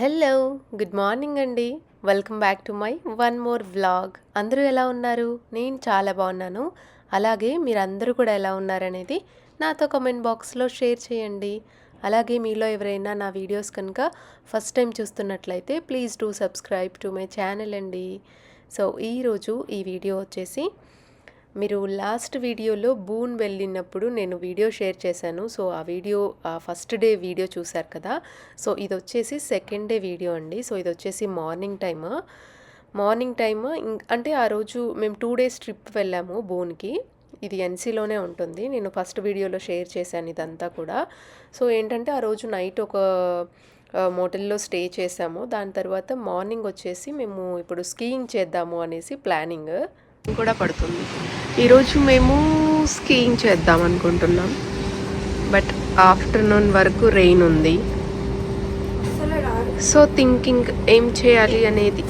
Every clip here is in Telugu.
హలో గుడ్ మార్నింగ్ అండి. Welcome back to my one more vlog. అందరూ ఎలా ఉన్నారు? నేను చాలా బాగున్నాను. అలాగే మీరందరూ కూడా ఎలా ఉన్నారనేది నాతో కమెంట్ బాక్స్లో షేర్ చేయండి. అలాగే మీలో ఎవరైనా నా వీడియోస్ కనుక ఫస్ట్ టైం చూస్తున్నట్లయితే please do subscribe to my channel అండి. సో ఈరోజు ఈ వీడియో వచ్చేసి మీరు లాస్ట్ వీడియోలో బూన్ వెళ్ళినప్పుడు నేను వీడియో షేర్ చేశాను. సో ఆ వీడియో ఆ ఫస్ట్ డే వీడియో చూశారు కదా. సో ఇది వచ్చేసి సెకండ్ డే వీడియో అండి. సో ఇది వచ్చేసి మార్నింగ్ టైమ్. మార్నింగ్ టైమ్ అంటే ఆ రోజు మేము టూ డేస్ ట్రిప్ వెళ్ళాము బూన్కి. ఇది ఎన్సీలోనే ఉంటుంది. నేను ఫస్ట్ వీడియోలో షేర్ చేశాను ఇదంతా కూడా. సో ఏంటంటే ఆ రోజు నైట్ ఒక మోటల్లో స్టే చేసాము దాని తర్వాత మార్నింగ్ వచ్చేసి మేము ఇప్పుడు స్కీయింగ్ చేద్దాము అనేసి ప్లానింగ్. కూడా పడుతుంది. ఈరోజు మేము స్కీయింగ్ చేద్దాం అనుకుంటున్నాం. బట్ ఆఫ్టర్నూన్ వరకు రెయిన్ ఉంది. సో థింకింగ్ ఏం చేయాలి అనేది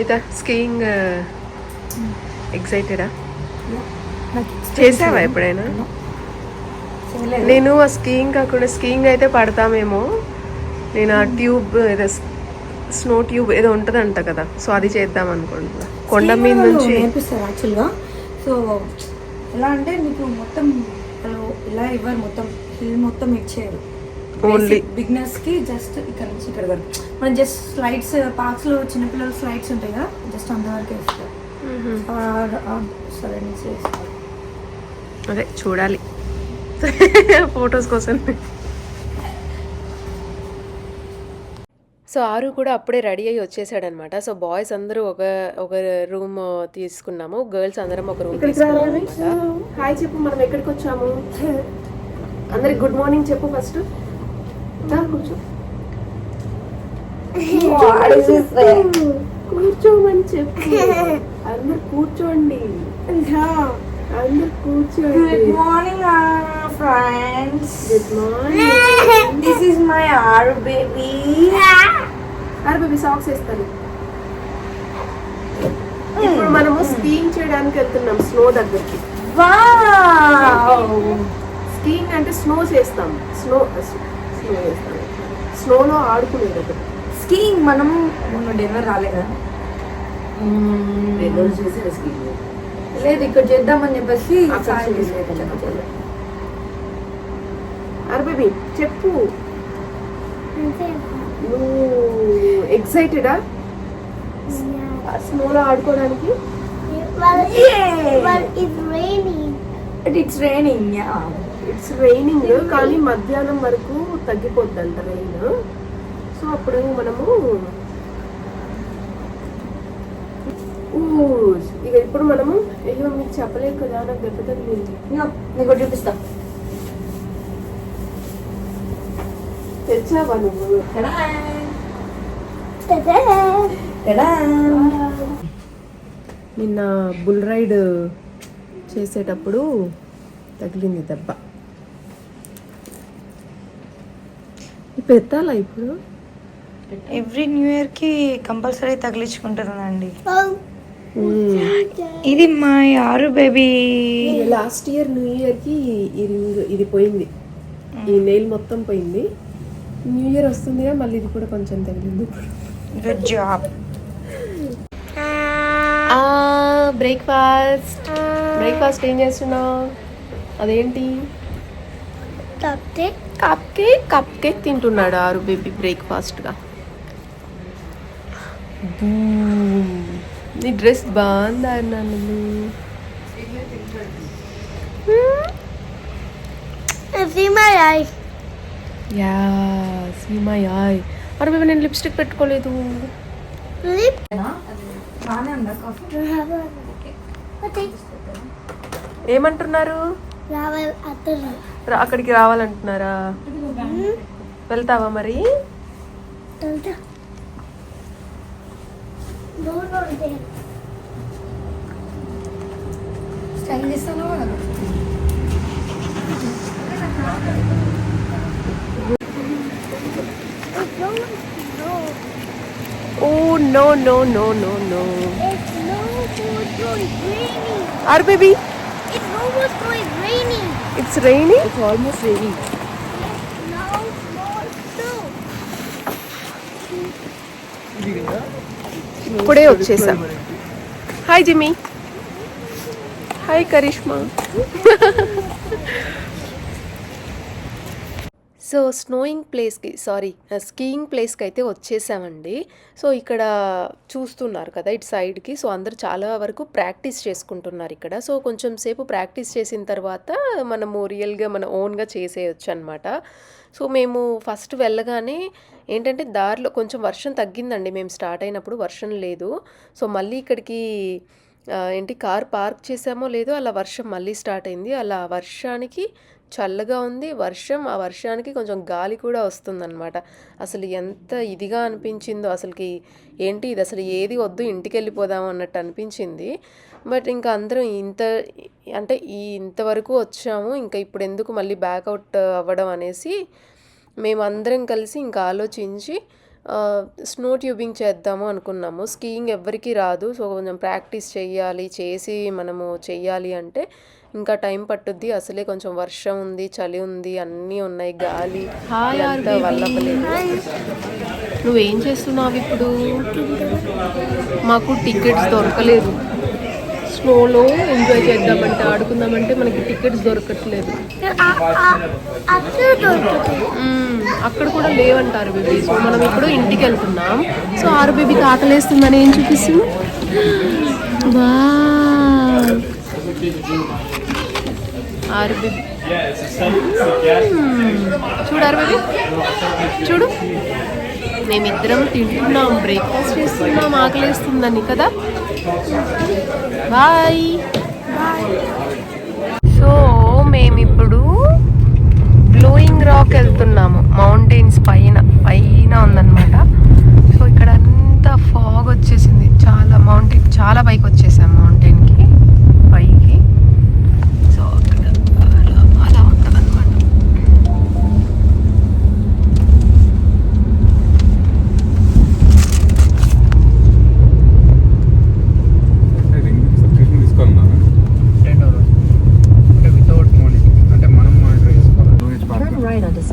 ఇదా స్కీయింగ్ ఎక్సైటెడా? చేసావా ఎప్పుడైనా? నేను ఆ స్కీయింగ్ కాకుండా స్కీయింగ్ అయితే పడతామేమో. నేను ఆ ట్యూబ్ ఏదో స్నో ట్యూబ్ ఏదో ఉంటుందంట కదా సో అది చేద్దాం అనుకుంటున్నా. కొండ మీద నుంచి నేర్పిస్తారు యాక్చువల్గా సో ఎలా అంటే మీకు మొత్తం ఇలా ఇవ్వరు మొత్తం హిల్ మొత్తం ఇచ్చేయరు. Only. బిగినర్స్కి జస్ట్ ఇక్కడ నుంచి ఇక్కడ వరకు. మనం జస్ట్ స్లైడ్స్ పార్క్స్లో చిన్నపిల్లల స్లైడ్స్ ఉంటాయి కదా జస్ట్ అంతవరకు వేస్తారు సరే అదే చూడాలి. ఫొటోస్ కోసం. సో ఆరు కూడా అప్పుడే రెడీ అయ్యి వచ్చేసాడనమాట. సో బాయ్స్ అందరూ ఒక ఒక రూమ్ తీసుకున్నాము. గర్ల్స్ అందరం ఒక రూమ్ తీసుకున్నాము హాయ్ చెప్పు మనం ఎక్కడికి వచ్చాము? అందరికి గుడ్ మార్నింగ్ చెప్పు ఫస్ట్. కూర్చో. కూర్చోమని చెప్పు. అందరు కూర్చోండి. అందరు కూర్చోండి. Good morning friends good morning this is my our baby అరే బేబీ సాక్స్ వేస్తాను ఇప్పుడు మనము స్కీయింగ్ చేయడానికి వెళ్తున్నాం స్నో దగ్గరికి. వావ్! స్కీయింగ్ అంటే స్నో చేస్తాం. స్నో స్నో చేస్తాం. స్నోలో ఆడుకునే దగ్గర. స్కీయింగ్ మనం మొన్న డెలివరీ రాలే కదా? లేదు ఇక్కడ చేద్దామని చెప్పేసి అక్కడ సాయం చేసేది. చేసేది. అరే బేబీ చెప్పు. నువ్వు ఎక్సైటెడా స్నోలో ఆడుకోవడానికి? Raining, yeah. ఇట్స్ రైనింగ్ కానీ మధ్యాహ్నం వరకు తగ్గిపోద్దంట రెయిన్ సో అప్పుడు మనము ఇక ఇప్పుడు మనము అయ్యో మీకు చెప్పలేదు కదా నాకు దెబ్బ తగిలింది నీకు చూపిస్తా. తెచ్చావా నువ్వు! నిన్న బుల్ రైడ్ చేసేటప్పుడు తగిలింది దెబ్బ. ఇప్పుడు ఎత్తాలా ఇప్పుడు? ఎవ్రీ న్యూ ఇయర్కి కంపల్సరీ తగిలించుకుంటుందండి ఇది మా Aaru baby. Last year new ఇయర్కి ఈ రింగ్ ఇది పోయింది. ఈ నెయిల్ మొత్తం పోయింది. న్యూ ఇయర్ వస్తుందిగా మళ్ళీ ఇది కూడా కొంచెం తగిలింది గుడ్ జాబ్ బ్రేక్ఫాస్ట్ బ్రేక్ఫాస్ట్ ఏం చేస్తున్నావు? అదేంటి? Cupcake. Cupcake cupcake తింటున్నాడు ఆరు బేబీ బ్రేక్ఫాస్ట్గా నీ డ్రెస్ బాగుందా నన్ను my eyes. Yeah see my eye అరే బేబీ నేను లిప్స్టిక్ పెట్టుకోలేదు. ఏమంటున్నారు? అక్కడికి రావాలంటున్నారా? వెళ్తావా మరి. స్టైల్ చేస్తాను No, no, no, no, no. It's no going raining. Our baby. It's almost going raining. It's raining? It's almost raining. It's no more snow. ఇప్పుడే వచ్చేసాం hi Jimmy hi Karishma so snowing ప్లేస్కి సారీ స్కీయింగ్ ప్లేస్కి అయితే వచ్చేసామండి. సో ఇక్కడ చూస్తున్నారు కదా ఇటు సైడ్కి సో అందరు చాలా వరకు ప్రాక్టీస్ చేసుకుంటున్నారు ఇక్కడ. సో కొంచెం సేపు ప్రాక్టీస్ చేసిన తర్వాత మనము రియల్గా మన ఓన్గా చేసేయచ్చు అనమాట సో మేము ఫస్ట్ వెళ్ళగానే ఏంటంటే దారిలో కొంచెం వర్షం తగ్గిందండి. మేము స్టార్ట్ అయినప్పుడు వర్షం లేదు. సో మళ్ళీ ఇక్కడికి ఏంటి కార్ పార్క్ చేసామో లేదో అలా వర్షం మళ్ళీ స్టార్ట్ అయింది. అలా వర్షానికి చల్లగా ఉంది. వర్షం ఆ వర్షానికి కొంచెం గాలి కూడా వస్తుందన్నమాట. అసలు ఎంత ఇదిగా అనిపించిందో అసలుకి ఏంటి ఇది? అసలు ఏది వద్దు ఇంటికి వెళ్ళిపోదాం అన్నట్టు అనిపించింది. బట్ ఇంకా అందరం ఇంత అంటే ఈ ఇంతవరకు వచ్చాము. ఇంకా ఇప్పుడు ఎందుకు మళ్ళీ బ్యాకౌట్ అవ్వడం అనేసి మేమందరం కలిసి ఇంకా ఆలోచించి స్నో ట్యూబింగ్ చేద్దాము అనుకున్నాము. స్కీయింగ్ ఎవ్వరికీ రాదు. సో కొంచెం ప్రాక్టీస్ చేయాలి చేసి మనము చెయ్యాలి అంటే ఇంకా టైం పట్టుద్ది. అసలే కొంచెం వర్షం ఉంది చలి ఉంది అన్నీ ఉన్నాయి గాలి. వల్లపలేదు నువ్వేం చేస్తున్నావు ఇప్పుడు? మాకు టికెట్స్ దొరకలేదు. స్నోలో ఎంజాయ్ చేద్దామంటే ఆడుకుందామంటే మనకి టికెట్స్ దొరకట్లేదు. అక్కడ దొరుకుతుంది మ్మ్. అక్కడ కూడా లేవంటారు బేబీ సో మనం ఇప్పుడు ఇంటికి వెళ్తున్నాం. సో ఆరు బేబీకి ఆకలేస్తుందని ఏం చూపిస్తుంది? వావ్. ఆరు బేబీ మ్మ్. చూడు ఆరు బేబీ చూడు మేమిద్దరం తింటున్నాం బ్రేక్ఫాస్ట్ చేస్తున్నాం ఆకలేస్తుందని కదా? బాయ్ సో మేమిప్పుడు బ్లూయింగ్ రాక్ వెళ్తున్నాము మౌంటైన్స్ పైన పైన.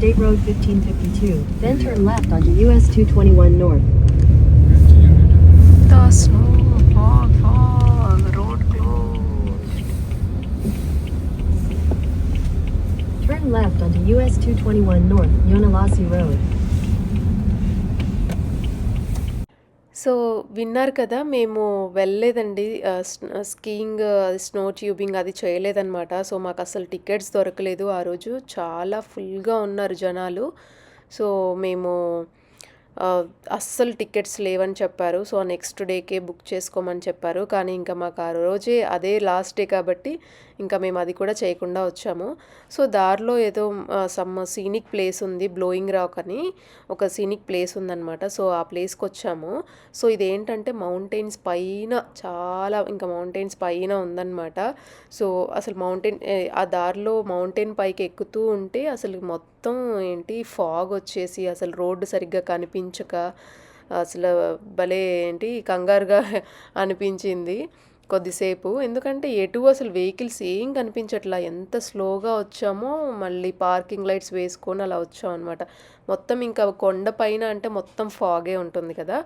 State Road 1552, then turn left onto US 221 North. The snow, fog, fog, road closed. Turn left onto US 221 North, Yonalasi Road. So విన్నారు కదా మేము వెళ్ళలేదండి. స్కీయింగ్ అది స్నో ట్యూబింగ్ అది చేయలేదన్నమాట. సో మాకు అసలు టికెట్స్ దొరకలేదు ఆ రోజు. చాలా ఫుల్గా ఉన్నారు జనాలు. సో మేము అస్సలు టికెట్స్ లేవని చెప్పారు. సో నెక్స్ట్ డేకే బుక్ చేసుకోమని చెప్పారు. కానీ ఇంకా మాకు ఆ రోజే అదే లాస్ట్ డే కాబట్టి ఇంకా మేము అది కూడా చేయకుండా వచ్చాము. సో దారిలో ఏదో సమ్ సీనిక్ ప్లేస్ ఉంది బ్లోయింగ్ రాక్ అని. ఒక సీనిక్ ప్లేస్ ఉందన్నమాట. సో ఆ ప్లేస్కి వచ్చాము. సో ఇదేంటంటే మౌంటైన్స్ పైన చాలా ఇంకా మౌంటైన్స్ పైన ఉందన్నమాట. సో అసలు మౌంటైన్ ఆ దారిలో మౌంటైన్ పైకి ఎక్కుతూ ఉంటే అసలు మొత్తం ఏంటి ఫాగ్ వచ్చేసి అసలు రోడ్డు సరిగ్గా కనిపించక అసలు భలే ఏంటి కంగారుగా అనిపించింది. కొద్దిసేపు. ఎందుకంటే ఎటు అసలు వెహికల్స్ ఏం కనిపించట్లా ఎంత స్లోగా వచ్చామో మళ్ళీ పార్కింగ్ లైట్స్ వేసుకొని అలా వచ్చాం అనమాట మొత్తం ఇంకా కొండ పైన అంటే మొత్తం ఫాగే ఉంటుంది కదా.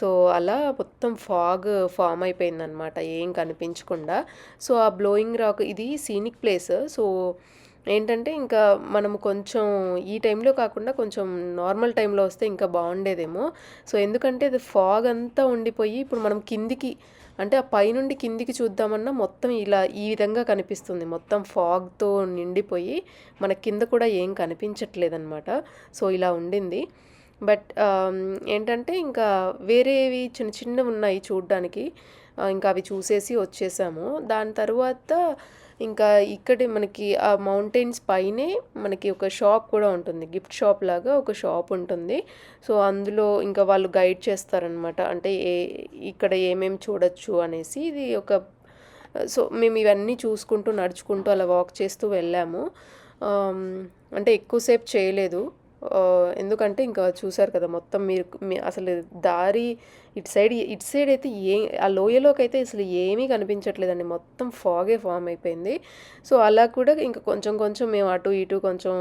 సో అలా మొత్తం ఫాగ్ ఫామ్ అయిపోయిందనమాట ఏం కనిపించకుండా. సో ఆ బ్లోయింగ్ రాక్ ఇది సీనిక్ ప్లేస్ సో ఏంటంటే ఇంకా మనం కొంచెం ఈ టైంలో కాకుండా కొంచెం నార్మల్ టైంలో వస్తే ఇంకా బాగుండేదేమో. సో ఎందుకంటే అది ఫాగ్ అంతా ఉండిపోయి ఇప్పుడు మనం కిందికి అంటే ఆ పైనుండి కిందికి చూద్దామన్నా మొత్తం ఇలా ఈ విధంగా కనిపిస్తుంది. మొత్తం ఫాగ్తో నిండిపోయి మన కింద కూడా ఏం కనిపించట్లేదన్నమాట. సో ఇలా ఉండింది. బట్ ఏంటంటే ఇంకా వేరేవి చిన్న చిన్నవి ఉన్నాయి చూడ్డానికి. ఇంకా అవి చూసేసి వచ్చేసాము. దాని తర్వాత ఇంకా ఇక్కడే మనకి ఆ మౌంటైన్స్ పైనే మనకి ఒక షాప్ కూడా ఉంటుంది. గిఫ్ట్ షాప్ లాగా ఒక షాప్ ఉంటుంది. సో అందులో ఇంకా వాళ్ళు గైడ్ చేస్తారనమాట అంటే ఏ ఇక్కడ ఏమేమి చూడొచ్చు అనేసి ఇది ఒక సో మేము ఇవన్నీ చూసుకుంటూ నడుచుకుంటూ అలా వాక్ చేస్తూ వెళ్ళాము. అంటే ఎక్కువసేపు చేయలేదు. ఎందుకంటే ఇంకా చూసారు కదా మొత్తం మీరు మీ- అసలు దారి ఇటు సైడ్ ఇటు సైడ్ అయితే ఏ ఆ లోయలోకి అయితే అసలు ఏమీ కనిపించట్లేదండి. మొత్తం ఫాగే ఫామ్ అయిపోయింది. సో అలా కూడా ఇంకా కొంచెం కొంచెం మేము అటు ఇటు కొంచెం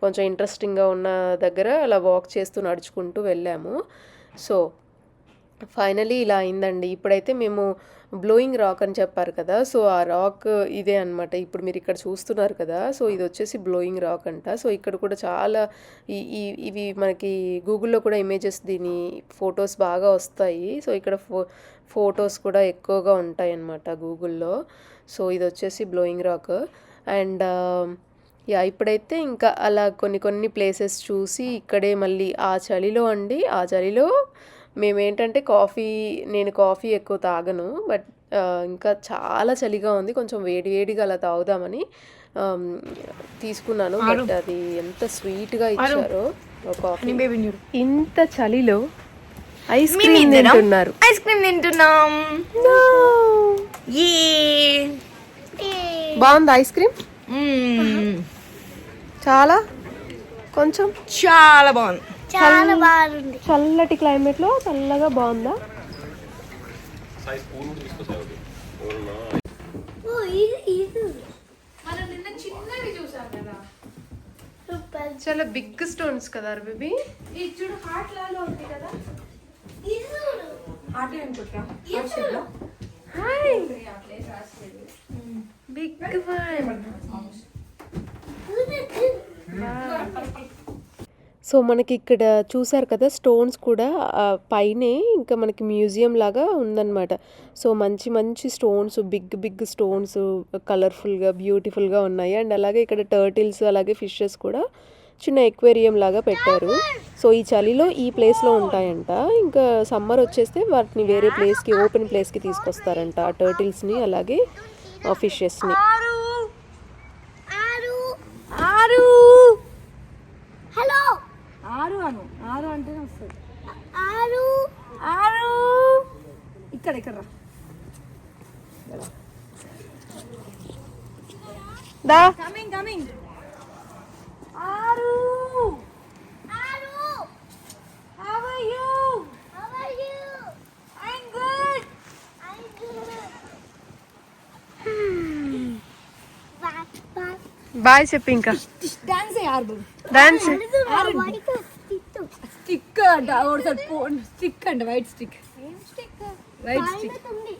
కొంచెం ఇంట్రెస్టింగ్గా ఉన్న దగ్గర అలా వాక్ చేస్తూ నడుచుకుంటూ వెళ్ళాము. సో ఫైనలీ ఇలా అయిందండి. ఇప్పుడైతే మేము బ్లోయింగ్ రాక్ అని చెప్పారు కదా సో ఆ రాక్ ఇదే అన్నమాట. ఇప్పుడు మీరు ఇక్కడ చూస్తున్నారు కదా సో ఇది వచ్చేసి బ్లోయింగ్ రాక్ అంట. సో ఇక్కడ కూడా చాలా ఈ ఈ ఇవి మనకి గూగుల్లో కూడా ఇమేజెస్ దీని ఫొటోస్ బాగా వస్తాయి. సో ఇక్కడ ఫో ఫొటోస్ కూడా ఎక్కువగా ఉంటాయి అన్నమాట గూగుల్లో. సో ఇది వచ్చేసి బ్లోయింగ్ రాక్. అండ్ యా ఇప్పుడైతే ఇంకా అలా కొన్ని కొన్ని ప్లేసెస్ చూసి ఇక్కడే మళ్ళీ ఆ చలిలో అండి. ఆ చలిలో మేమేంటంటే కాఫీ నేను కాఫీ ఎక్కువ తాగను బట్ ఇంకా చాలా చలిగా ఉంది కొంచెం వేడి వేడిగా అలా తాగుదామని తీసుకున్నాను బట్ అది ఎంత స్వీట్గా ఇచ్చారో కాఫీ. ఇంత చలిలో ఐస్ క్రీమ్ తింటున్నారు. ఐస్ క్రీమ్ తింటున్నాం. బాగుంది ఐస్ క్రీమ్? చాలా? కొంచెం? చాలా బాగుంది. చాలా బాగుంది. చల్లటి క్లైమేట్లో చల్లగా బాగుందా? ఓ ఇది ఇది. మనం నిన్న చిన్నవి చూసాం కదా. సూపర్. చాలా బిగ్ స్టోన్స్ కదా బేబీ. ఇది చూడు హార్ట్ లాగా ఉంది కదా. హార్ట్ అనుకుంటా బిగ్ వన్ సో మనకి ఇక్కడ చూసారు కదా స్టోన్స్ కూడా పైనే ఇంకా మనకి మ్యూజియం లాగా ఉందన్నమాట. సో మంచి మంచి స్టోన్స్ బిగ్ బిగ్ స్టోన్స్ కలర్ఫుల్గా బ్యూటిఫుల్గా ఉన్నాయి. అండ్ అలాగే ఇక్కడ టర్టిల్స్ అలాగే ఫిషెస్ కూడా చిన్న ఎక్వేరియం లాగా పెట్టారు. సో ఈ చలిలో ఈ ప్లేస్లో ఉంటాయంట. ఇంకా సమ్మర్ వచ్చేస్తే వాటిని వేరే ప్లేస్కి ఓపెన్ ప్లేస్కి తీసుకొస్తారంట. ఆ టర్టిల్స్ని అలాగే ఫిషెస్ని. ఆరు! ఆరు! ఆరు అను. ఆరు అంటేనే వస్తుంది. ఆరు. ఆరు. ఇక్కడ ఇక్కడ రా. దా. Coming coming Aaru. Aaru. How are you how are you I am good I good bat బాట్ బాయ్ చెప్పు ఇంకా డాన్స్ ఆరు డాన్స్ ఆరు వైట్ తిట్టు స్టిక్ అంట. ఒకసారి ఫోన్ స్టిక్ అంట వైట్ స్టిక్. White stick. ఉంది.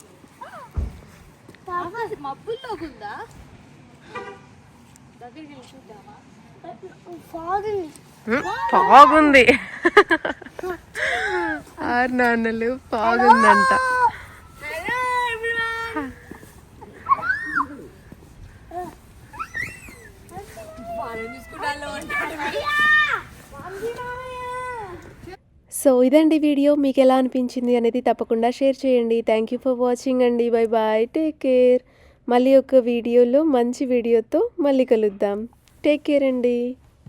మబ్బుల్లోకి ఉందా? ఫాగింది. బాగుంది ఆరు నాన్నలు బాగుందంట హలో సో ఇదండి వీడియో. మీకు ఎలా అనిపించింది అనేది తప్పకుండా షేర్ చేయండి. థ్యాంక్ యూ ఫర్ వాచింగ్ అండి. బై బాయ్ టేక్ కేర్ మళ్ళీ ఒక వీడియోలో మంచి వీడియోతో మళ్ళీ కలుద్దాం. టేక్ కేర్ అండి.